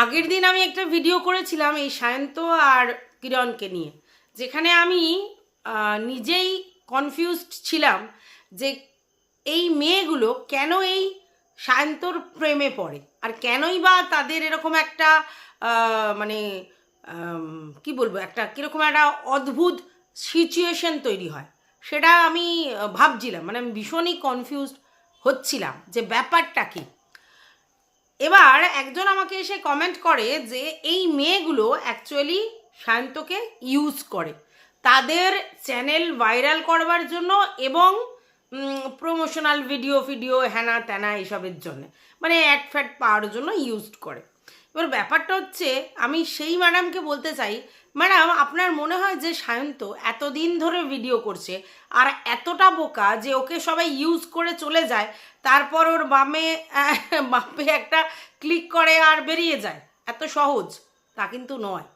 আগের দিন আমি একটা ভিডিও করেছিলাম এই সায়ন্ত আর কিরণকে নিয়ে, যেখানে আমি নিজেই কনফিউজড ছিলাম যে এই মেয়েগুলো কেন এই সায়ন্তর প্রেমে পড়ে? আর কেনই বা তাদের এরকম একটা মানে কি বলব, একটা কীরকম একটা অদ্ভুত সিচুয়েশন তৈরি হয়। সেটা আমি ভাবছিলাম মানে আমি ভীষণই কনফিউজড হচ্ছিলাম যে ব্যাপারটা কী। এবার একজন আমাকে এসে কমেন্ট করে যে এই মেয়েগুলো অ্যাকচুয়ালি সায়ন্তকে ইউজ করে। তাদের চ্যানেল ভাইরাল করবার জন্য এবং প্রমোশনাল ভিডিও ফিডিও হ্যানা ত্যানা এসবের জন্য। মানে অ্যাড ফ্যাট পাওয়ার জন্য ইউজ করে। এবার ব্যাপারটা হচ্ছে, আমি সেই ম্যাডামকে বলতে চাই ম্যাডাম আপনার মনে হয় যে সায়ন্ত এতদিন ধরে ভিডিও করছে, আর এতটা বোকা যে ওকে সবাই ইউজ করে চলে যায়, তারপর ওর বামে বামে একটা ক্লিক করে আর বেরিয়ে যায়? এত সহজ। তা কিন্তু নয়।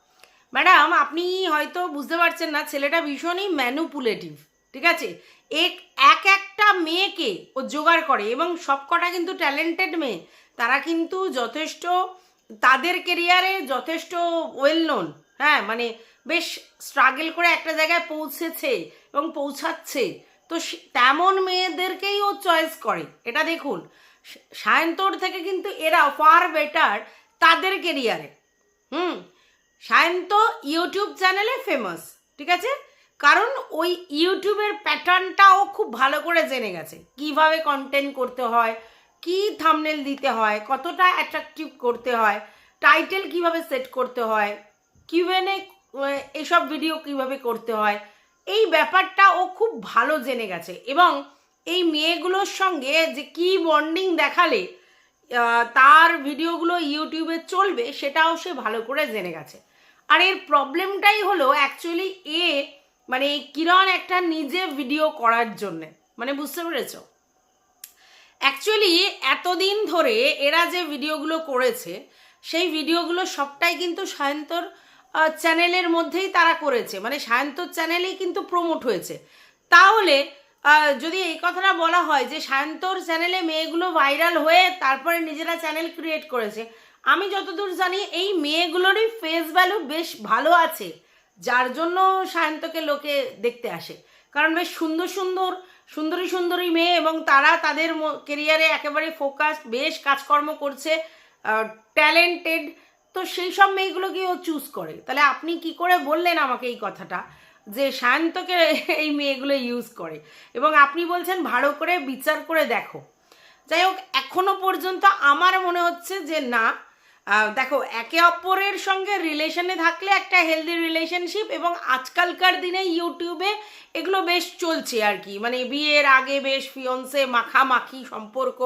ম্যাডাম আপনি হয়তো বুঝতে পারছেন না, ছেলেটা ভীষণই ম্যানুপুলেটিভ ঠিক আছে? এক এক একটা মেয়েকে ও জোগাড় করে, এবং সবকটা কিন্তু ট্যালেন্টেড মেয়ে। তারা কিন্তু যথেষ্ট তাদের কেরিয়ারে যথেষ্ট ওয়েল নোন হ্যাঁ মানে বেশ স্ট্রাগল করে একটা জায়গায় পৌঁছেছে এবং পৌঁছাচ্ছে। তো তেমন মেয়েদেরকেই ও চয়েস করে। এটা দেখুন সায়ন্তর থেকে কিন্তু এরা ফার বেটার তাদের কেরিয়ারে হুম, সায়ন্ত ইউটিউব চ্যানেলে ফেমাস ঠিক আছে? কারণ ওই ইউটিউবের প্যাটার্নটাও খুব ভালো করে জেনে গেছে। কীভাবে কন্টেন্ট করতে হয় কি থামনেল দিতে হয়, কতটা অ্যাট্রাকটিভ করতে হয় টাইটেল কীভাবে সেট করতে হয় কিউএনএ এসব ভিডিও কীভাবে করতে হয়, এই ব্যাপারটা ও খুব ভালো জেনে গেছে। এবং এই মেয়েগুলোর সঙ্গে যে কি বন্ডিং দেখালে তার ভিডিওগুলো ইউটিউবে চলবে, সেটাও সে ভালো করে জেনে গেছে। আর এর প্রবলেমটাই হলো অ্যাকচুয়ালি এ মানে কিরণ একটা নিজে ভিডিও করার জন্যে। মানে বুঝতে পেরেছ? অ্যাকচুয়ালি এতদিন ধরে এরা যে ভিডিওগুলো করেছে, সেই ভিডিওগুলো সবটাই কিন্তু সায়ন্তর চ্যানেলের মধ্যেই তারা করেছে। মানে সায়ন্তর চ্যানেলেই কিন্তু প্রমোট হয়েছে। তাহলে যদি এই কথাটা বলা হয় যে সায়ন্তর চ্যানেলে মেয়েগুলো ভাইরাল হয়ে তারপরে নিজেরা চ্যানেল ক্রিয়েট করেছে, আমি যতদূর জানি এই মেয়েগুলোরই ফেস ভ্যালু বেশ ভালো আছে, যার জন্য সায়ন্তকে লোকে দেখতে আসে। কারণ বেশ সুন্দর সুন্দর সুন্দরী সুন্দরী মেয়ে এবং তারা তাদের কেরিয়ারে একেবারে ফোকাস বেশ কাজকর্ম করছে ট্যালেন্টেড তো সেই সব মেয়েগুলোকেই ও চুজ করে। তাহলে আপনি কি করে বললেন আমাকে এই কথাটা? যে শান্তকে এই মেয়েগুলো ইউজ করে। এবং আপনি বলছেন, ভালো করে বিচার করে দেখো। যাই হোক, এখনও পর্যন্ত আমার মনে হচ্ছে যে না দেখো, একে অপরের সঙ্গে রিলেশনে থাকলে একটা হেলদি রিলেশনশিপ এবং আজকালকার দিনে ইউটিউবে এগুলো বেশ চলছে আর কি। মানে বিয়ের আগে বেশ ফিয়ন্সে মাখামাখি সম্পর্ক,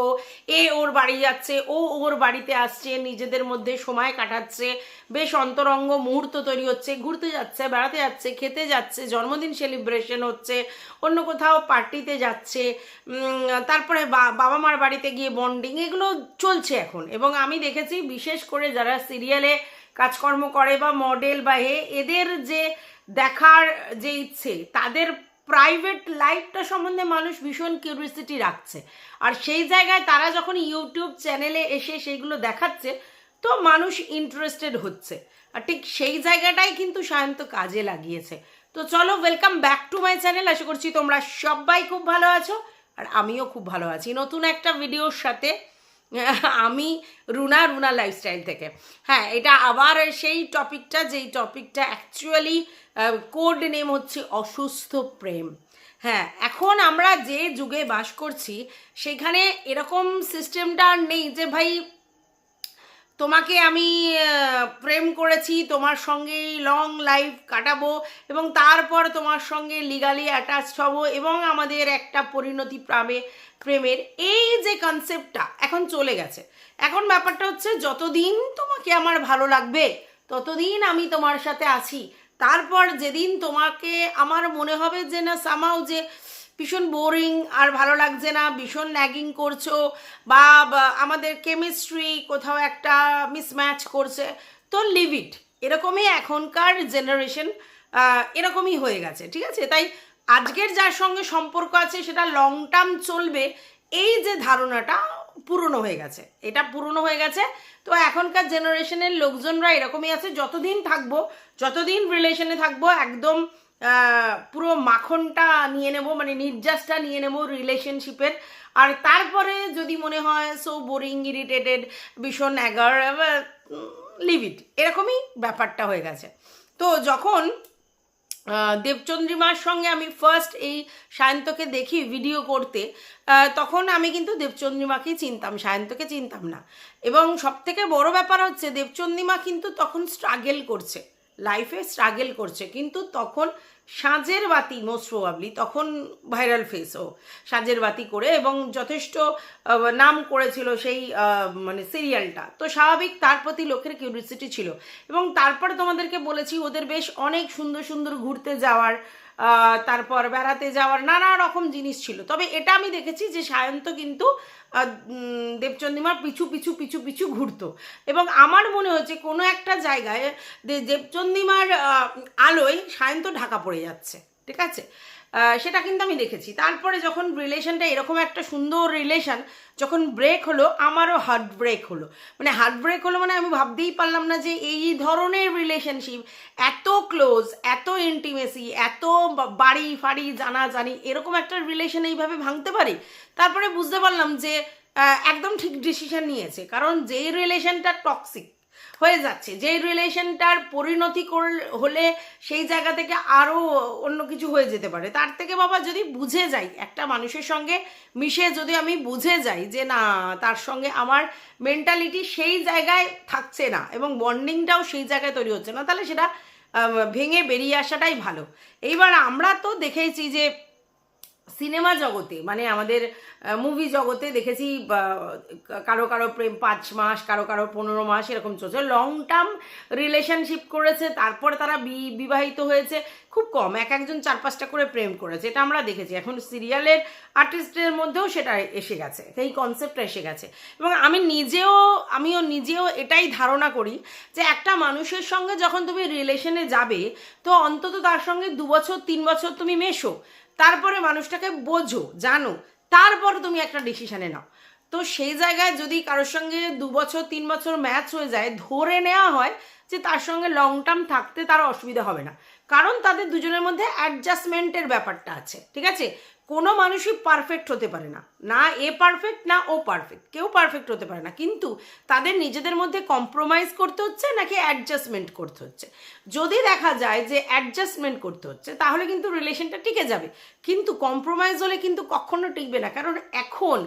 এ ওর বাড়ি যাচ্ছে, ও ওর বাড়িতে আসছে, নিজেদের মধ্যে সময় কাটাচ্ছে বেশ অন্তরঙ্গ মুহূর্ত তৈরি হচ্ছে, ঘুরতে যাচ্ছে, বেড়াতে যাচ্ছে, খেতে যাচ্ছে, জন্মদিন সেলিব্রেশন হচ্ছে, অন্য কোথাও পার্টিতে যাচ্ছে তারপরে বাবা মার বাড়িতে গিয়ে বন্ডিং এগুলো চলছে এখন। এবং আমি দেখেছি বিশেষ করে যারা সিরিয়ালে কাজকর্ম করে বা মডেল বা হে এদের যে দেখার যে ইচ্ছে, তাদের প্রাইভেট লাইফটা সম্বন্ধে মানুষ ভীষণ কিউরিয়াসিটি রাখছে। আর সেই জায়গায় তারা যখন ইউটিউব চ্যানেলে এসে সেইগুলো দেখাচ্ছে তো মানুষ ইন্টারেস্টেড হচ্ছে। আর ঠিক সেই জায়গাটাই কিন্তু সায়ন্ত কাজে লাগিয়েছে। তো চলো welcome back to my channel আশা করছি তোমরা সবাই খুব ভালো আছো, আর আমিও খুব ভালো আছি। নতুন একটা ভিডিওর সাথে আমি রুনা রুনা লাইফস্টাইল থেকে। হ্যাঁ এটা আবার সেই টপিকটা যেই টপিকটা অ্যাকচুয়ালি কোড নেম হচ্ছে অসুস্থ প্রেম। হ্যাঁ এখন আমরা যে যুগে বাস করছি, সেখানে এরকম সিস্টেমটা আর নেই যে ভাই তোমাকে আমি প্রেম করেছি, তোমার সঙ্গে লং লাইফ কাটাবো এবং তারপর তোমার সঙ্গে লিগালি অ্যাটাচড হব এবং আমাদের একটা পরিণতি প্রামে, প্রেমের এই যে কনসেপ্টটা এখন চলে গেছে। এখন ব্যাপারটা হচ্ছে যতদিন তোমাকে আমার ভালো লাগবে, ততদিন আমি তোমার সাথে আছি। তারপর যেদিন তোমাকে আমার মনে হবে যে না সামাও যে ভীষণ বোরিং, আর ভালো লাগছে না, ভীষণ ল্যাগিং করছ, বা আমাদের কেমিস্ট্রি কোথাও একটা মিসম্যাচ করছে, তো লিভ ইট এরকমই এখনকার জেনারেশন এরকমই হয়ে গেছে, ঠিক আছে? তাই আজকের যার সঙ্গে সম্পর্ক আছে, সেটা লং টার্ম চলবে, এই যে ধারণাটা পুরনো হয়ে গেছে, এটা পুরনো হয়ে গেছে, তো এখনকার জেনারেশনের লোকজনরা এরকমই আছে, যতদিন থাকব, যতদিন রিলেশনে থাকব, একদম পুরো মাখনটা নিয়ে নেব মানে নির্যাসটা নিয়ে নেব রিলেশনশিপের আর তারপরে যদি মনে হয় সো বোরিং ইরিটেটেড ভীষণ অ্যাগার লিভ ইট এরকমই ব্যাপারটা হয়ে গেছে। তো যখন দেবচন্দ্রিমার সঙ্গে আমি ফার্স্ট এই সায়ন্তকে দেখি ভিডিও করতে তখন আমি কিন্তু দেবচন্দ্রিমাকেই চিনতাম, সায়ন্তকে চিনতাম না। এবং সবথেকে বড় ব্যাপার হচ্ছে, দেবচন্দ্রিমা কিন্তু তখন স্ট্রাগেল করছে। লাইফে স্ট্রাগেল করছে। কিন্তু তখন সাজের বাতি মোস্ট প্রবাবলি তখন ভাইরাল ফেস ও। সাজের বাতি করে এবং যথেষ্ট নাম করেছিল সেই মানে সিরিয়ালটা তো স্বাভাবিক তার প্রতি লোকের কিউরিয়াসিটি ছিল। এবং তারপরে তোমাদেরকে বলেছি, ওদের বেশ অনেক সুন্দর সুন্দর ঘুরতে যাওয়ার তারপর বেড়াতে যাওয়ার নানা রকম জিনিস ছিল। তবে এটা আমি দেখেছি যে সায়ন্ত কিন্তু দেবচন্দ্রিমার পিছু পিছু পিছু পিছু ঘুরত। এবং আমার মনে হচ্ছে কোনো একটা জায়গায় দেবচন্দ্রিমার আলোয় সায়ন্ত ঢাকা পড়ে যাচ্ছে। ঠিক আছে? সেটা কিন্তু আমি দেখেছি। তারপরে যখন রিলেশনটা এরকম একটা সুন্দর রিলেশন যখন ব্রেক হলো, আমারও হার্ট ব্রেক হলো। মানে হার্ট ব্রেক হলো মানে আমি ভাবতেই পারলাম না যে এই ধরনের রিলেশনশিপ এত ক্লোজ এত ইন্টিমেসি এত বাড়ি ফাড়ি জানা জানি এরকম একটা রিলেশন এইভাবে ভাঙতে পারি? তারপরে বুঝতে পারলাম যে একদম ঠিক ডিসিশন নিয়েছে। কারণ যেই রিলেশনটা টক্সিক হয়ে যাচ্ছে। যে রিলেশনটার পরিণতি হলে সেই জায়গা থেকে আরও অন্য কিছু হয়ে যেতে পারে। তার থেকে বাবা যদি বুঝে যাই একটা মানুষের সঙ্গে মিশে যদি আমি বুঝে যাই যে না, তার সঙ্গে আমার মেন্টালিটি সেই জায়গায় থাকছে না এবং বন্ডিংটাও সেই জায়গায় তৈরি হচ্ছে না, তাহলে সেটা ভেঙে বেরিয়ে আসাটাই ভালো। এইবার আমরা তো দেখেছি যে সিনেমা জগতে মানে আমাদের মুভি জগতে দেখেছি কারও কারও প্রেম পাঁচ মাস, কারও কারও পনেরো মাস, এরকম চলছে। লং টার্ম রিলেশনশিপ করেছে, তারপরে তারা বিবাহিত হয়েছে, খুব কম, এক একজন চার পাঁচটা করে প্রেম করেছে, এটা আমরা দেখেছি। এখন সিরিয়ালের আর্টিস্টের মধ্যেও সেটা এসে গেছে এই কনসেপ্টটা এসে গেছে। এবং আমি নিজেও, আমিও নিজেও এটাই ধারণা করি যে একটা মানুষের সঙ্গে যখন তুমি রিলেশনে যাবে, তো অন্তত তার সঙ্গে দু বছর, তিন বছর তুমি মেশো। তারপরে মানুষটাকে বোঝো, জানো। তারপর তুমি একটা ডিসিশানে নাও। তো সেই জায়গায় যদি কারোর সঙ্গে দু বছর, তিন বছর ম্যাচ হয়ে যায়, ধরে নেওয়া হয় যে তার সঙ্গে লং টার্ম থাকতে তার অসুবিধা হবে না। কারণ তাদের দুজনের মধ্যে অ্যাডজাস্টমেন্টের ব্যাপারটা আছে, ঠিক আছে? কোনো মানুষই পারফেক্ট হতে পারে না। না এ পারফেক্ট না ও পারফেক্ট কেউ পারফেক্ট হতে পারে না। কিন্তু তাদের নিজেদের মধ্যে কম্প্রোমাইজ করতে হচ্ছে, নাকি অ্যাডজাস্টমেন্ট করতে হচ্ছে? যদি দেখা যায় যে অ্যাডজাস্টমেন্ট করতে হচ্ছে, তাহলে কিন্তু রিলেশনটা টিকে যাবে। কিন্তু কম্প্রোমাইজ হলে কিন্তু কখনো টিকবে না। কারণ এখন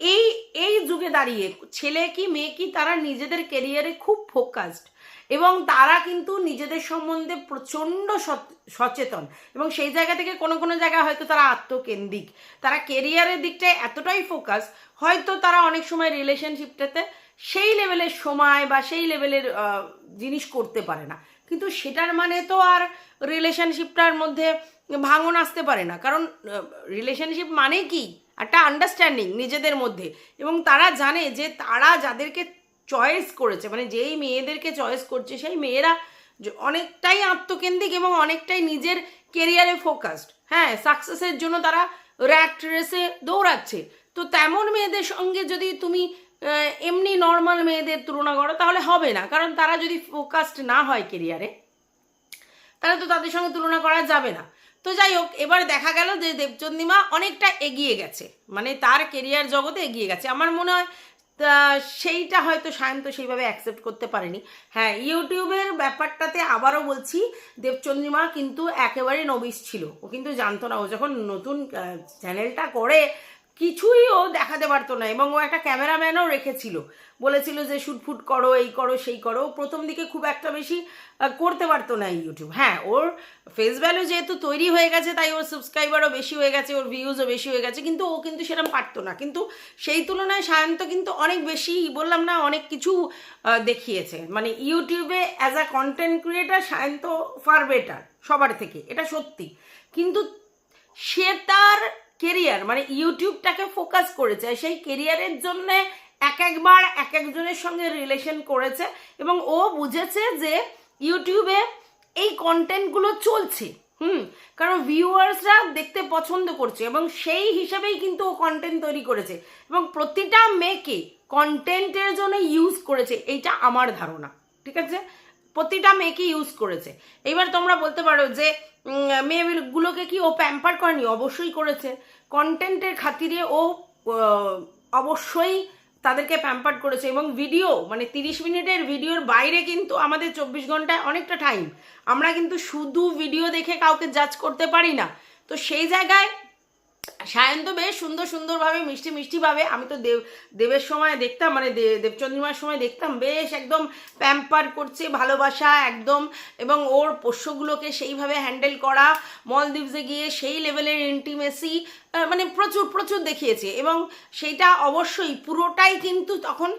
এই এই যুগে দাঁড়িয়ে ছেলে কি, মেয়ে কি, তারা নিজেদের কেরিয়ারে খুব ফোকাসড এবং তারা কিন্তু নিজেদের সম্বন্ধে প্রচণ্ড সচ- সচেতন। এবং সেই জায়গা থেকে কোনো কোনো জায়গায় হয়তো তারা আত্মকেন্দ্রিক। তারা কেরিয়ারের দিকটায় এতটাই ফোকাস হয়তো তারা অনেক সময় রিলেশনশিপটাতে সেই লেভেলের সময় বা সেই লেভেলের জিনিস করতে পারে না। কিন্তু সেটার মানে তো আর রিলেশনশিপটার মধ্যে ভাঙন আসতে পারে না। কারণ রিলেশনশিপ মানে কি? একটা আন্ডারস্ট্যান্ডিং নিজেদের মধ্যে। এবং তারা জানে যে তারা যাদেরকে চয়েস করেছে মানে যেই মেয়েদেরকে চয়েস করছে, সেই মেয়েরা অনেকটাই আত্মকেন্দ্রিক এবং অনেকটাই নিজের কেরিয়ারে ফোকাসড হ্যাঁ সাকসেসের জন্য তারা র্যাট রেসে দৌড়াচ্ছে। তো তেমন মেয়েদের সঙ্গে যদি তুমি এমনি নর্মাল মেয়েদের তুলনা করো, তাহলে হবে না। কারণ তারা যদি ফোকাসড না হয় কেরিয়ারে তাহলে তো তাদের সঙ্গে তুলনা করা যাবে না। তো যাই হোক, এবার দেখা গেল যে দেবচন্দিমা অনেকটা এগিয়ে গেছে। মানে তার কেরিয়ার জগতে এগিয়ে গেছে। আমার মনে হয় তা সেইটা হয়তো সায়ন্ত সেইভাবে অ্যাকসেপ্ট করতে পারেনি। হ্যাঁ ইউটিউবের ব্যাপারটাতে আবারও বলছি, দেবচন্দ্রিমা কিন্তু একেবারে নবিশ ছিল। ও কিন্তু জানতো না। ও যখন নতুন চ্যানেলটা করে কিছুই ও দেখাতে পারতো না, এবং ও একটা ক্যামেরাম্যানও রেখেছিল। বলেছিল যে শুটফুট করো, এই করো, সেই করো। প্রথম দিকে খুব একটা বেশি করতে পারতো না ইউটিউব হ্যাঁ ওর ফেস ভ্যালু যেহেতু তৈরি হয়ে গেছে, তাই ওর সাবস্ক্রাইবারও বেশি হয়ে গেছে, ওর ভিউজও বেশি হয়ে গেছে, কিন্তু ও কিন্তু সেরকম পারতো না। কিন্তু সেই তুলনায় সায়ন্ত কিন্তু অনেক বেশি, বললাম না, অনেক কিছু দেখিয়েছে। মানে ইউটিউবে as a content creator Sayanta far better সবার থেকে, এটা সত্যি। কিন্তু সে তার কেরিয়ার মানে ইউটিউবটাকে ফোকাস করেছে। সেই কেরিয়ারের জন্য এক একবার এক একজনের সঙ্গে রিলেশন করেছে এবং ও বুঝেছে যে ইউটিউবে এই কন্টেন্টগুলো চলছে, হুম? কারণ ভিউয়ার্সরা দেখতে পছন্দ করছে এবং সেই হিসাবেই কিন্তু ও কন্টেন্ট তৈরি করেছে এবং প্রতিটা মেয়েকে কন্টেন্টের জন্য ইউজ করেছে, এইটা আমার ধারণা, ঠিক আছে? প্রতিটা মেয়েকে ইউজ করেছে। এবার তোমরা বলতে পারো যে মেয়েগুলোকে কি ও প্যাম্পার করেনি? অবশ্যই করেছে। কন্টেন্টের খাতিরে ও অবশ্যই তাদেরকে প্যাম্পার করেছে এবং ভিডিও মানে তিরিশ মিনিটের ভিডিওর বাইরে কিন্তু আমাদের চব্বিশ ঘন্টায় অনেকটা টাইম আমরা কিন্তু শুধু ভিডিও দেখে কাউকে জাজ করতে পারি না। তো সেই জায়গায় সায়ন্ত বেশ সুন্দর সুন্দরভাবে, মিষ্টি মিষ্টিভাবে, আমি তো দেব, দেবের সময় দেখতাম মানে দেবচন্দ্রিমার সময় দেখতাম, বেশ একদম প্যাম্পার করছে, ভালোবাসা একদম, এবং ওর পোষ্যগুলোকে সেইভাবে হ্যান্ডেল করা, মলদ্বীপসে গিয়ে সেই লেভেলের ইন্টিমেসি মানে প্রচুর প্রচুর দেখিয়েছে, এবং সেইটা অবশ্যই পুরোটাই কিন্তু তখন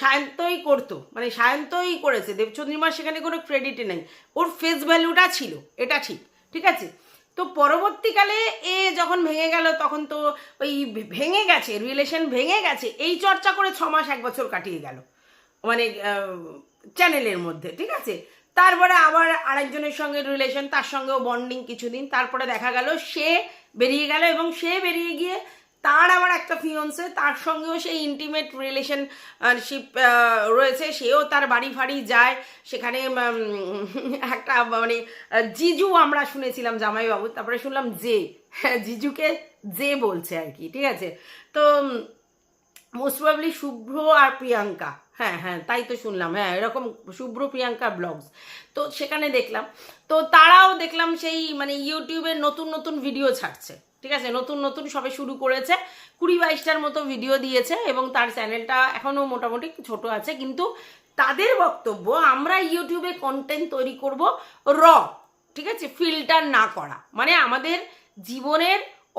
সায়ন্তই করতো মানে সায়ন্তই করেছে, দেবচন্দ্রিমার সেখানে কোনো ক্রেডিটে নেই, ওর ফেস ভ্যালুটা ছিল, এটা ঠিক ঠিক আছে? তো পরবর্তীকালে এ যখন ভেঙে গেল, তখন তো ওই ভেঙে গেছে রিলেশন ভেঙে গেছে, এই চর্চা করে ছ মাস এক বছর কাটিয়ে গেল। মানে চ্যানেলের মধ্যে, ঠিক আছে? তারপরে আবার আরেকজনের সঙ্গে রিলেশন তার সঙ্গেও বন্ডিং কিছুদিন, তারপরে দেখা গেল সে বেরিয়ে গেল এবং সে বেরিয়ে গিয়ে তার আবার একটা ফিয়ন্সে তার সঙ্গেও সেই ইন্টিমেট রিলেশনশিপ রয়েছে। সেও তার বাড়ি ফাড়ি যায়। সেখানে একটা মানে জিজু আমরা শুনেছিলাম, জামাইবাবু। তারপরে শুনলাম যে হ্যাঁ জিজুকে যে বলছে আর কি, ঠিক আছে? তো মোস্ট প্রবলি শুভ্র আর প্রিয়াঙ্কা। হ্যাঁ হ্যাঁ তাই তো শুনলাম। হ্যাঁ এরকম শুভ্র, প্রিয়াঙ্কা ব্লগস তো সেখানে দেখলাম। তো তারাও দেখলাম সেই মানে ইউটিউবে নতুন নতুন ভিডিও ছাড়ছে। ঠিক আছে? নতুন নতুন সবে শুরু করেছে। কুড়ি বাইশটার মতো ভিডিও দিয়েছে এবং তার চ্যানেলটা এখনও মোটামুটি ছোট আছে। কিন্তু তাদের বক্তব্য, আমরা ইউটিউবে কন্টেন্ট তৈরি করব র, ঠিক আছে? ফিল্টার না করা। মানে আমাদের জীবনের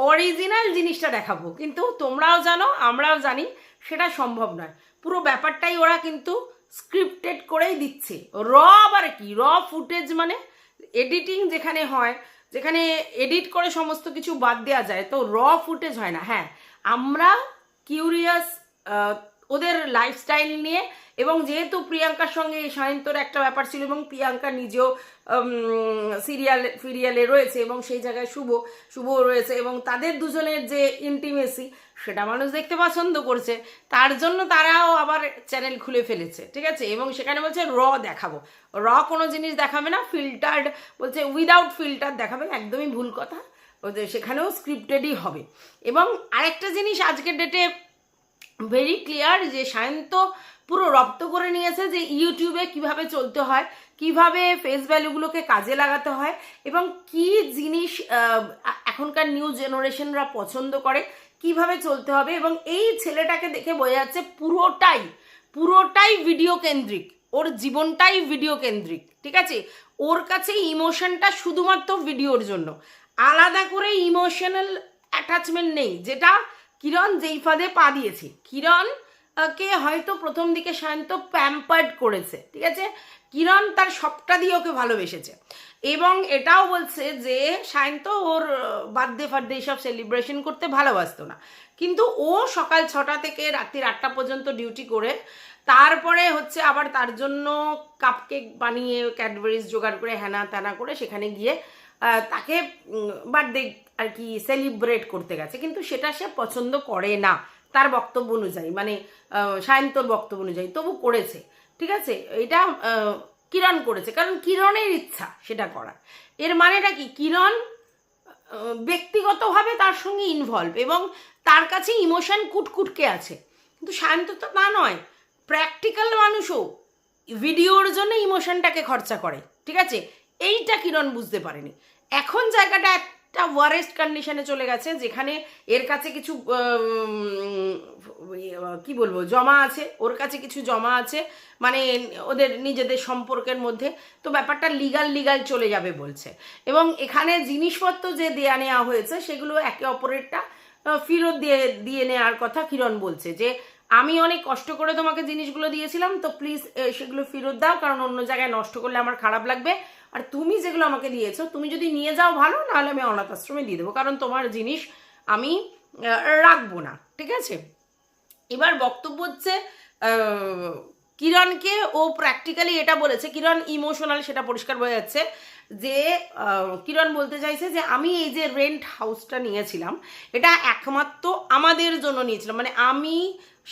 অরিজিনাল জিনিসটা দেখাবো। কিন্তু তোমরাও জানো, আমরাও জানি, সেটা সম্ভব নয়। পুরো ব্যাপারটাই ওরা কিন্তু স্ক্রিপ্টেড করেই দিচ্ছে। র আবার কি? র ফুটেজ মানে এডিটিং যেখানে হয় যেখানে এডিট করে সমস্ত কিছু বাদ দেওয়া যায়, তো র ফুটেজ হয় না। হ্যাঁ আমরা কিউরিয়াস ওদের লাইফস্টাইল নিয়ে এবং যেহেতু প্রিয়াঙ্কার সঙ্গে সায়ন্তর একটা ব্যাপার ছিল এবং প্রিয়াঙ্কা নিজেও সিরিয়াল ফিরিয়ালে রয়েছে এবং সেই জায়গায় শুভ শুভ রয়েছে এবং তাদের দুজনের যে ইন্টিমেসি সেটা মানুষ দেখতে পছন্দ করছে। তার জন্য তারাও আবার চ্যানেল খুলে ফেলেছে, ঠিক আছে? এবং সেখানে বলছে, র দেখাবো। র কোনো জিনিস দেখাবে না ফিল্টার্ড বলছে উইদাউট ফিল্টার দেখাবে। একদমই ভুল কথা। সেখানেও স্ক্রিপ্টেডই হবে। এবং আরেকটা জিনিস আজকের ডেটে ভেরি ক্লিয়ার যে সায়ন্ত পুরো রপ্ত করে নিয়েছে যে ইউটিউবে কীভাবে চলতে হয়, কীভাবে ফেস ভ্যালুগুলোকে কাজে লাগাতে হয় এবং কি জিনিস এখনকার নিউ জেনারেশনরা পছন্দ করে, কীভাবে চলতে হবে এবং এই ছেলেটাকে দেখে বোঝা যাচ্ছে পুরোটাই পুরোটাই ভিডিও কেন্দ্রিক, ওর জীবনটাই ভিডিও কেন্দ্রিক, ঠিক আছে? ওর কাছে ইমোশনটা শুধুমাত্র ভিডিওর জন্য। আলাদা করে ইমোশনাল অ্যাটাচমেন্ট নেই, যেটা কিরণ যেই ফাঁদে পা দিয়েছে। কিরণ কে হয়তো প্রথম দিকে সায়ন্ত প্যাম্পার্ড করেছে, ঠিক আছে? কিরণ তার সবটা দিয়ে ওকে ভালোবেসেছে। এবং এটাও বলছে যে সায়ন্ত ওর বার্থডে ফার্থডে সব সেলিব্রেশন করতে ভালোবাসতো না। কিন্তু ও সকাল ছটা থেকে রাত্রির আটটা পর্যন্ত ডিউটি করে, তারপরে হচ্ছে আবার তার জন্য কাপকেক বানিয়ে ক্যাডবেরিজ জোগাড় করে হ্যানা ত্যানা করে সেখানে গিয়ে তাকে বার্থডে আর কি সেলিব্রেট করতে গেছে। কিন্তু সেটা সে পছন্দ করে না। তার বক্তব্য অনুযায়ী মানে সায়ন্তর বক্তব্য অনুযায়ী, তবু করেছে, ঠিক আছে? এটা কিরণ করেছে, কারণ কিরণের ইচ্ছা সেটা করার এর মানেটা কি? কিরণ ব্যক্তিগতভাবে তার সঙ্গে ইনভলভ এবং তার কাছে ইমোশন কুটকুটকে আছে। কিন্তু সায়ন্ত তো তা নয় প্র্যাকটিক্যাল মানুষও ভিডিওর জন্য ইমোশনটাকে খরচা করে, ঠিক আছে? এইটা কিরণ বুঝতে পারেনি। এখন জায়গাটা একটা ওয়ারেস্ট কন্ডিশনে চলে গেছে, যেখানে এর কাছে কিছু কি বলব, জমা আছে, ওর কাছে কিছু জমা আছে মানে ওদের নিজেদের সম্পর্কের মধ্যে। তো ব্যাপারটা লিগাল লিগাল চলে যাবে বলছে। এবং এখানে জিনিসপত্র যে দেয়া নেওয়া হয়েছে, সেগুলো একে অপরেরটা ফেরত দিয়ে দিয়ে নেওয়ার কথা কিরণ বলছে, যে আমি অনেক কষ্ট করে তোমাকে জিনিসগুলো দিয়েছিলাম, তো প্লিজ সেগুলো ফেরত দাও, কারণ অন্য জায়গায় নষ্ট করলে আমার খারাপ লাগবে। আর তুমি যেগুলো আমাকে দিয়েছ, তুমি যদি নিয়ে যাও ভালো, নাহলে আমি অনাথ আশ্রমে দিয়ে দেবো। কারণ তোমার জিনিস আমি রাখব না, ঠিক আছে? এবার বক্তব্য হচ্ছে কিরণকে ও প্র্যাকটিক্যালি এটা বলেছে, কিরণ ইমোশনাল সেটা পরিষ্কার বোঝা যাচ্ছে। যে কিরণ বলতে চাইছে যে আমি এই যে রেন্ট হাউসটা নিয়েছিলাম, এটা একমাত্র আমাদের জন্য নিয়েছিলাম। মানে আমি,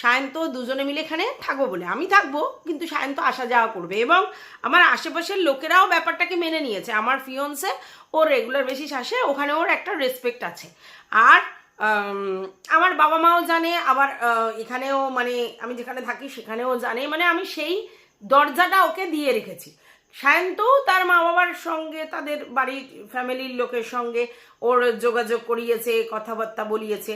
সায়ন্ত দুজনে মিলে এখানে থাকব বলে। আমি থাকব, কিন্তু সায়ন্ত আসা যাওয়া করবে। এবং আমার আশেপাশের লোকেরাও ব্যাপারটাকে মেনে নিয়েছে। আমার ফিয়ন্সে ও রেগুলার বেসিস আসে, ওখানে ওর একটা রেসপেক্ট আছে। আর আমার বাবা মাও জানে, আবার এখানেও মানে আমি যেখানে থাকি সেখানেও জানে। মানে আমি সেই দরজাটা ওকে দিয়ে রেখেছি। সায়ন্তও তার মা বাবার সঙ্গে, তাদের বাড়ির ফ্যামিলির লোকের সঙ্গে ওর যোগাযোগ করিয়েছে, কথাবার্তা বলিয়েছে।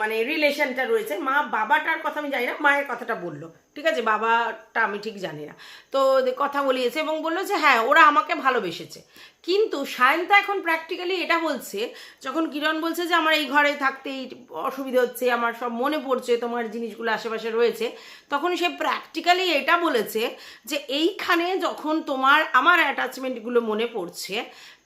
মানে রিলেশনটা রয়েছে। মা বাবাটার কথা আমি জানি না, মায়ের কথাটা বলল। ঠিক আছে? বাবাটা আমি ঠিক জানি না। তো কথা বলিয়েছে এবং বলল যে হ্যাঁ ওরা আমাকে ভালোবেসেছে। কিন্তু সায়ন্ত এখন প্র্যাকটিক্যালি এটা বলছে, যখন কিরণ বলছে যে, আমার এই ঘরে থাকতেই অসুবিধা হচ্ছে, আমার সব মনে পড়ছে, তোমার জিনিসগুলো আশেপাশে রয়েছে। তখন সে প্র্যাকটিক্যালি এটা বলেছে যে, এইখানে যখন তোমার আমার অ্যাটাচমেন্টগুলো মনে পড়ছে,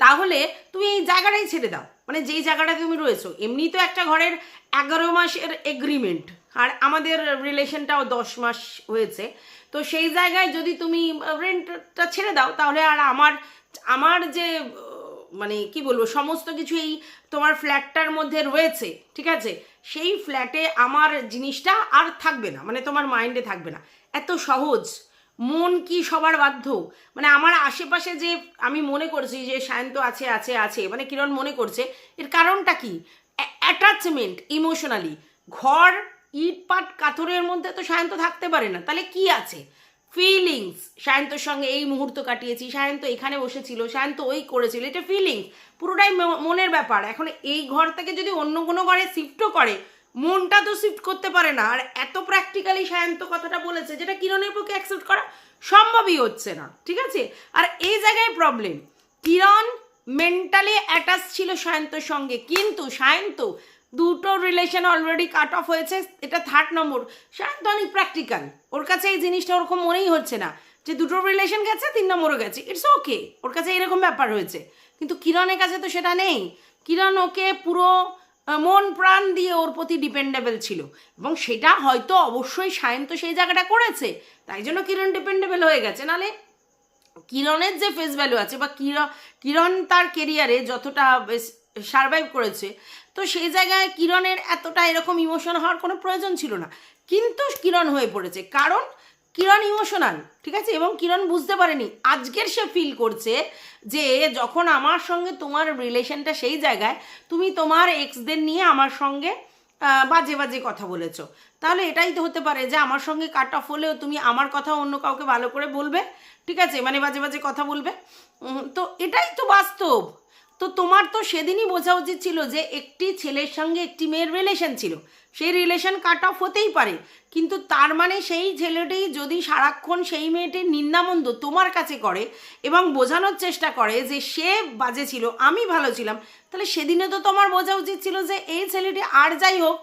তাহলে তুমি এই জায়গাটাই ছেড়ে দাও। মানে যেই জায়গাটাতে তুমি রয়েছো, এমনি তো একটা ঘরের এগারো মাসের এগ্রিমেন্ট আর আমাদের রিলেশনটাও দশ মাস হয়েছে। তো সেই জায়গায় যদি তুমি রেন্টটা ছেড়ে দাও, তাহলে আর আমার আমার যে মানে কি বলব, সমস্ত কিছু এই তোমার ফ্ল্যাটটার মধ্যে রয়েছে, ঠিক আছে? সেই ফ্ল্যাটে আমার জিনিসটা আর থাকবে না মানে তোমার মাইন্ডে থাকবে না। এত সহজ। মন কি সবার বাধ্য? মানে আমার আশেপাশে যে আমি মনে করছি যে সায়ন্ত আছে আছে আছে মানে কিরণ মনে করছে, এর কারণটা কি? অ্যাটাচমেন্ট ইমোশনালি ঘর, ইট, পাট কাথরের মধ্যে তো সায়ন্ত থাকতে পারে না। তাহলে কি আছে? ফিলিংস সায়ন্তর সঙ্গে এই মুহূর্ত কাটিয়েছি সায়ন্ত এখানে বসেছিল সায়ন্ত ওই করেছিল, এটা ফিলিংস পুরোটাই মনের ব্যাপার। এখন এই ঘর থেকে যদি অন্য কোনো ঘরে শিফটও করে মনটা তো শিফট করতে পারে না। আর এত প্র্যাকটিক্যালি সায়ন্ত কথাটা বলেছে, যেটা কিরণের পক্ষে অ্যাকসেপ্ট করা সম্ভবই হচ্ছে না, ঠিক আছে? আর এই জায়গায় প্রবলেম কিরণ মেন্টালি অ্যাটাচ ছিল সায়ন্তর সঙ্গে, কিন্তু সায়ন্ত দুটো রিলেশন অলরেডি কাট অফ হয়েছে, এটা থার্ড নম্বর। সায়ন্ত অনেক প্র্যাকটিক্যাল ওর কাছে এই জিনিসটা ওরকম মনেই হচ্ছে না, যে দুটো রিলেশন গেছে, তিন নম্বরও গেছে ইটস ওকে ওর কাছে এরকম ব্যাপার হয়েছে। কিন্তু কিরণের কাছে তো সেটা নেই, কিরণ ওকে পুরো মন প্রাণ দিয়ে ওর প্রতি ডিপেন্ডেবল ছিল। এবং সেটা হয়তো অবশ্যই সায়ন তো সেই জায়গাটা করেছে। তাই জন্য কিরণ ডিপেন্ডেবল হয়ে গেছে। নালে কিরণের যে ফেস ভ্যালু আছে বা কিরণ তার কেরিয়ারে যতটা সারভাইভ করেছে, তো সেই জায়গায় কিরণের এতটা এরকম ইমোশন হওয়ার কোনো প্রয়োজন ছিল না। কিন্তু কিরণ হয়ে পড়েছে। কারণ কিরণ ইমোশনাল, ঠিক আছে? এবং কিরণ বুঝতে পারেনি। আজকের সে ফিল করছে যে যখন আমার সঙ্গে তোমার রিলেশনটা সেই জায়গায়, তুমি তোমার এক্সদের নিয়ে আমার সঙ্গে বাজে বাজে কথা বলেছ। তাহলে এটাই তো হতে পারে যে আমার সঙ্গে কাট অফ হলেও তুমি আমার কথা অন্য কাউকে ভালো করে বলবে, ঠিক আছে? মানে বাজে বাজে কথা বলবে। তো এটাই তো বাস্তব। তো তোমার তো সেদিনই বোঝা উচিত ছিল যে একটি ছেলের সঙ্গে একটি মেয়ের রিলেশন ছিল। সেই রিলেশন কাট অফ হতেই পারে। কিন্তু তার মানে সেই ছেলেটি যদি সারাক্ষণ সেই মেয়েটির নিন্দামন্দ তোমার কাছে করে এবং বোঝানোর চেষ্টা করে যে সে বাজে ছিল, আমি ভালো ছিলাম, তাহলে সেদিনে তো তোমার বোঝা উচিত ছিল যে এই ছেলেটি আর যাই হোক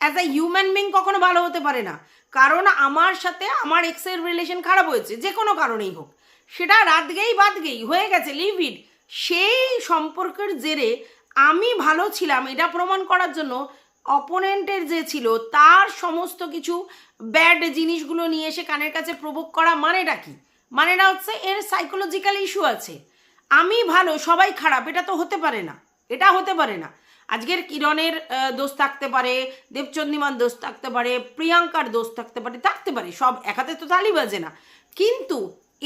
অ্যাজ আ হিউম্যান বিং কখনো ভালো হতে পারে না। কারণ আমার সাথে আমার এক্সের রিলেশন খারাপ হয়েছে, যে কোনো কারণেই হোক। সেটা রাত গেই বাদ গেই হয়ে গেছে লিভ ইট সেই সম্পর্কের জেরে আমি ভালো ছিলাম, এটা প্রমাণ করার জন্য অপোনেন্টের যে ছিল, তার সমস্ত কিছু ব্যাড জিনিসগুলো নিয়ে এসে কানের কাছে প্রভোগ করা মানেটা কি? মানেটা হচ্ছে এর সাইকোলজিক্যাল ইস্যু আছে। আমি ভালো, সবাই খারাপ, এটা তো হতে পারে না। এটা হতে পারে না। আজকের কিরণের দোষ থাকতে পারে দেবচন্দিমার দোষ থাকতে পারে, প্রিয়াঙ্কার দোষ থাকতে পারে থাকতে পারে, সব একাতে তো তালি বাজে না। কিন্তু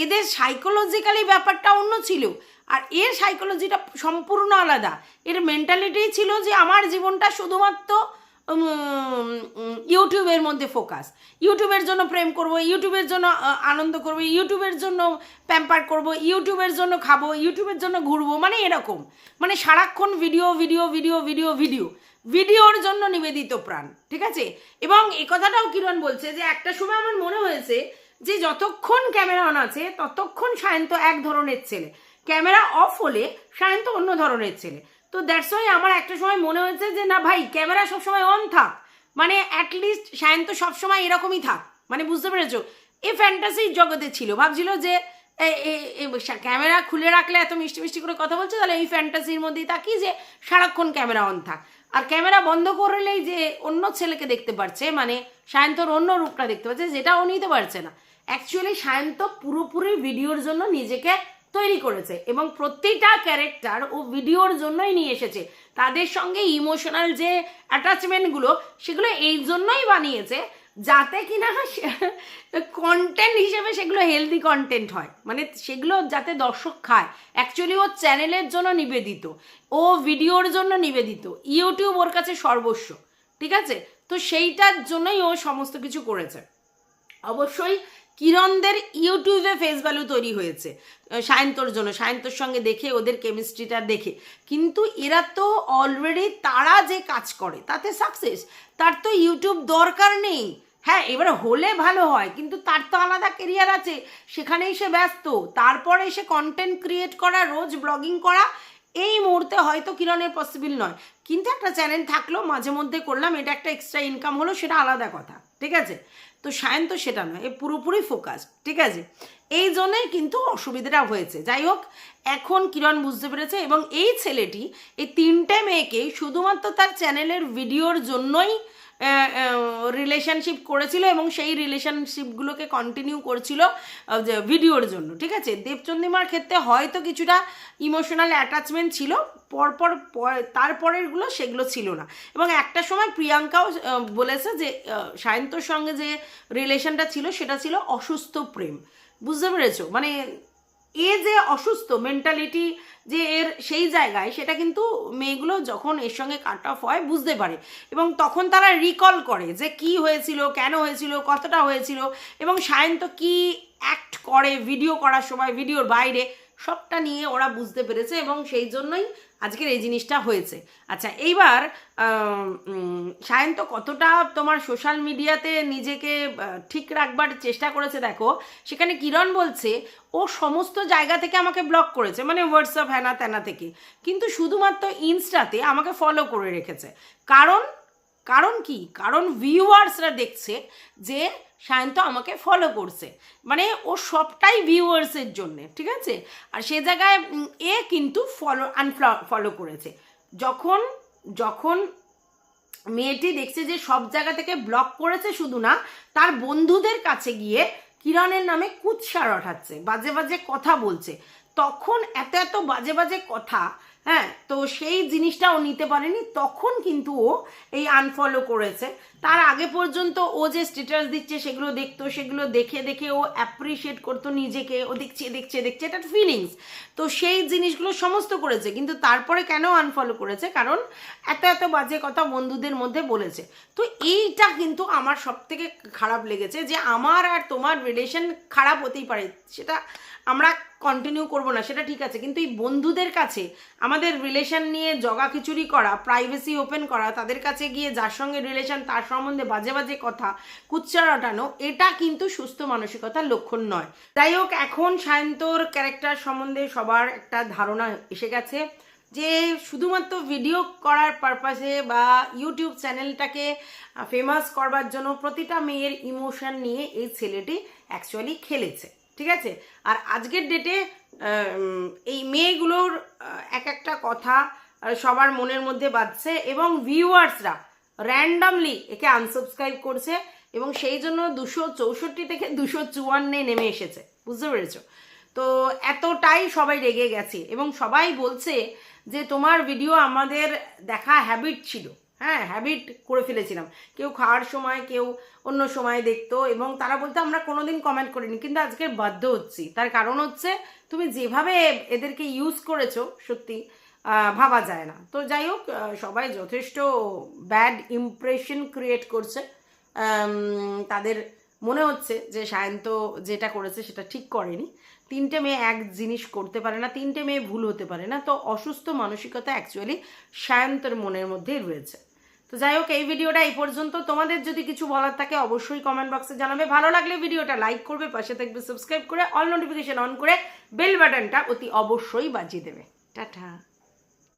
এদের সাইকোলজিক্যালি ব্যাপারটা অন্য ছিল। আর এর সাইকোলজিটা সম্পূর্ণ আলাদা। এর মেন্টালিটি ছিল যে আমার জীবনটা শুধুমাত্র ইউটিউবের মধ্যে ফোকাস ইউটিউবের জন্য প্রেম করব, ইউটিউবের জন্য আনন্দ করব, ইউটিউবের জন্য প্যাম্পার করব, ইউটিউবের জন্য খাব, ইউটিউবের জন্য ঘুরবো মানে এরকম। মানে সারাক্ষণ video video video video video ভিডিওর জন্য নিবেদিত প্রাণ, ঠিক আছে? এবং এই কথাটাও কিরণ বলছে যে একটা সময় আমার মনে হয়েছে যে যতক্ষণ ক্যামেরা অন আছে, ততক্ষণ সায়ন্ত এক ধরনের ছেলে। ক্যামেরা অফ হলে সায়ন্ত অন্য ধরনের ছেলে। তো দ্যাটস ওয়াই আমার একটা সময় মনে হয়েছে যে, না ভাই, ক্যামেরা সবসময় অন থাক। মানে অ্যাটলিস্ট সায়ন্ত সবসময় এরকমই থাক। মানে বুঝতে পেরেছ? এ ফ্যান্টাসির জগতে ছিল। ভাবছিল যে ক্যামেরা খুলে রাখলে এত মিষ্টি মিষ্টি করে কথা বলছে, তাহলে এই ফ্যান্টাসির মধ্যেই থাকি যে, সারাক্ষণ ক্যামেরা অন থাক। আর ক্যামেরা বন্ধ করলেই যে অন্য ছেলেকে দেখতে পারছে মানে সায়ন্তর অন্য রূপটা দেখতে পাচ্ছে, যেটা ও নিতে পারছে না। অ্যাকচুয়ালি সায়ন্ত পুরোপুরি ভিডিওর জন্য নিজেকে তৈরি করেছে এবং প্রত্যেকটা ক্যারেক্টার ও ভিডিওর জন্যই নিয়ে এসেছে। তাদের সঙ্গে ইমোশনাল যে অ্যাটাচমেন্টগুলো সেগুলো এই জন্যই বানিয়েছে যাতে কিনা কন্টেন্ট হিসেবে সেগুলো হেলদি কন্টেন্ট হয়। মানে সেগুলো যাতে দর্শক খায়। অ্যাকচুয়ালি ও চ্যানেলের জন্য নিবেদিত, ও ভিডিওর জন্য নিবেদিত ইউটিউব ওর কাছে সর্বস্ব, ঠিক আছে? তো সেইটার জন্যই ও সমস্ত কিছু করেছে। অবশ্যই কিরণদের ইউটিউবে ফেস ভ্যালু তৈরি হয়েছে। সায়ন্তর জন্য। সায়ন্তর সঙ্গে দেখে, ওদের কেমিস্ট্রিটা দেখে। কিন্তু এরা তো অলরেডি তারা যে কাজ করে, তাতে সাকসেস তার তো ইউটিউব দরকার নেই। হ্যাঁ এবার হলে ভালো হয়, কিন্তু তার তো আলাদা কেরিয়ার আছে। সেখানেই সে ব্যস্ত। তারপরে সে কন্টেন্ট ক্রিয়েট করা, রোজ ব্লগিং করা, এই মুহূর্তে হয়তো কিরণের পসিবল নয়। কিন্তু একটা চ্যানেল থাকল, মাঝে মধ্যে করলাম, এটা একটা এক্সট্রা ইনকাম হলো, সেটা আলাদা কথা। ঠিক আছে? তো সায়ন তো সেটা নয়, এ পুরোপুরি ফোকাস ঠিক আছে? এই জন্যে কিন্তু অসুবিধাটা হয়েছে। যাই হোক, এখন কিরণ বুঝতে পেরেছে এবং এই ছেলেটি, এই তিনটে মেয়েকে শুধুমাত্র তার চ্যানেলের ভিডিওর জন্যই রিলেশনশিপ করেছিল এবং সেই রিলেশনশিপগুলোকে কন্টিনিউ করছিল ভিডিওর জন্য, ঠিক আছে? দেবচন্দিমার ক্ষেত্রে হয়তো কিছুটা ইমোশনাল অ্যাটাচমেন্ট ছিল, পরপর পর- তারপরেরগুলো সেগুলো ছিল না। এবং একটা সময় প্রিয়াঙ্কাও বলেছে যে সায়ন্তর সঙ্গে যে রিলেশনটা ছিল, সেটা ছিল অসুস্থ প্রেম। বুঝতে পেরেছ? মানে এ যে অসুস্থ মেন্টালিটি যে এর সেই জায়গায় সেটা কিন্তু মেয়েগুলো যখন এর সঙ্গে কাট অফ হয় বুঝতে পারে। এবং তখন তারা রিকল করে যে কি হয়েছিল, কেন হয়েছিল, কতটা হয়েছিল এবং সায়ন্ত কি অ্যাক্ট করে ভিডিও করার সময় ভিডিওর বাইরে, সবটা নিয়ে ওরা বুঝতে পেরেছে এবং সেই জন্যই আজকের এই জিনিসটা হয়েছে। আচ্ছা এইবার সায়ন্ত কতটা তোমার সোশ্যাল মিডিয়াতে নিজেকে ঠিক রাখবার চেষ্টা করেছে দেখো, সেখানে কিরণ বলছে, ও সমস্ত জায়গা থেকে আমাকে ব্লক করেছে মানে হোয়াটসঅ্যাপ হ্যানা ত্যানা থেকে। কিন্তু শুধুমাত্র ইনস্টাতে আমাকে ফলো করে রেখেছে। কারণ কারণ কি? কারণ ভিউয়ার্সরা দেখছে যে সায়ন্ত আমাকে ফলো করছে। মানে ও সবটাই ভিউয়ার্সের জন্য, ঠিক আছে? আর সে জায়গায় এ কিন্তু ফলো আনফলো করেছে। যখন যখন মেয়েটি দেখছে যে সব জায়গা থেকে ব্লক করেছে শুধু না, তার বন্ধুদের কাছে গিয়ে কিরণের নামে কুৎসা রটাচ্ছে বাজে বাজে কথা বলছে। তখন এত এত বাজে বাজে কথা হ্যাঁ তো সেই জিনিসটা ও নিতে পারেনি। তখন কিন্তু ও এই আনফলো করেছে। তার আগে পর্যন্ত ও যে স্টেটাস দিচ্ছে, সেগুলো দেখতো, সেগুলো দেখে দেখে ও অ্যাপ্রিসিয়েট করতো নিজেকে, ও দেখছে দেখছে দেখছে এটা ফিলিংস তো সেই জিনিসগুলো সমস্ত করেছে, কিন্তু তারপরে কেন আনফলো করেছে? কারণ এত এত বাজে কথা বন্ধুদের মধ্যে বলেছে। তো এইটা কিন্তু আমার সব থেকে খারাপ লেগেছে যে আমার আর তোমার রিলেশন খারাপ হতেই পারে। সেটা আমরা কন্টিনিউ করব না, সেটা ঠিক আছে। কিন্তু এই বন্ধুদের কাছে, আমাদের রিলেশন নিয়ে জগা খিচুড়ি করা প্রাইভেসি ওপেন করা, তাদের কাছে গিয়ে যার সঙ্গে রিলেশন তার সম্বন্ধে বাজে বাজে কথা কুচ্চা রটানো, এটা কিন্তু সুস্থ মানসিকতার লক্ষণ নয়। যাই হোক, এখন সায়ন্তর ক্যারেক্টার সম্বন্ধে সবার একটা ধারণা এসে গেছে যে শুধুমাত্র ভিডিও করার পারপাসে বা ইউটিউব চ্যানেলটাকে ফেমাস করবার জন্য প্রতিটা মেয়ের ইমোশন নিয়ে এই ছেলেটি অ্যাকচুয়ালি খেলেছে, ঠিক আছে? আর আজকের ডেটে এই মেয়েগুলোর এক একটা কথা সবার মনের মধ্যে বাজছে এবং ভিউয়ার্সরা র্যান্ডামলি একে আনসাবস্ক্রাইব করছে এবং সেই জন্য দুশো চৌষট্টি থেকে দুশো চুয়ান্নে নেমে এসেছে। বুঝতে পেরেছ? তো এতটাই সবাই রেগে গেছে এবং সবাই বলছে যে তোমার ভিডিও আমাদের দেখা হ্যাবিট ছিল। হ্যাঁ হ্যাবিট করে ফেলেছিলাম। কেউ খাওয়ার সময়, কেউ অন্য সময় দেখতো এবং তারা বলতো, আমরা কোনোদিন কমেন্ট করিনি। কিন্তু আজকে বাধ্য হচ্ছি। তার কারণ হচ্ছে, তুমি যেভাবে এদেরকে ইউজ করেছ, সত্যি ভাবা যায় না। তো যাই হোক সবাই যথেষ্ট ব্যাড ইমপ্রেশন ক্রিয়েট করছে। তাদের মনে হচ্ছে যে সায়ন্ত যেটা করেছে সেটা ঠিক করেনি। তিনটে মেয়ে এক জিনিস করতে পারে না, তিনটে মেয়ে ভুল হতে পারে না। তো অসুস্থ মানসিকতা অ্যাকচুয়ালি সায়ন্তর মনের মধ্যেই রয়েছে। তো যাই হোক, এই ভিডিওটা এই পর্যন্ত। তোমাদের যদি কিছু বলার থাকে অবশ্যই কমেন্ট বক্সে জানাবে। ভালো লাগলে ভিডিওটা লাইক করবে, পাশে থাকবে সাবস্ক্রাইব করে অল নোটিফিকেশন অন করে বেল বাটনটা অতি অবশ্যই বাজিয়ে দেবে। টাটা।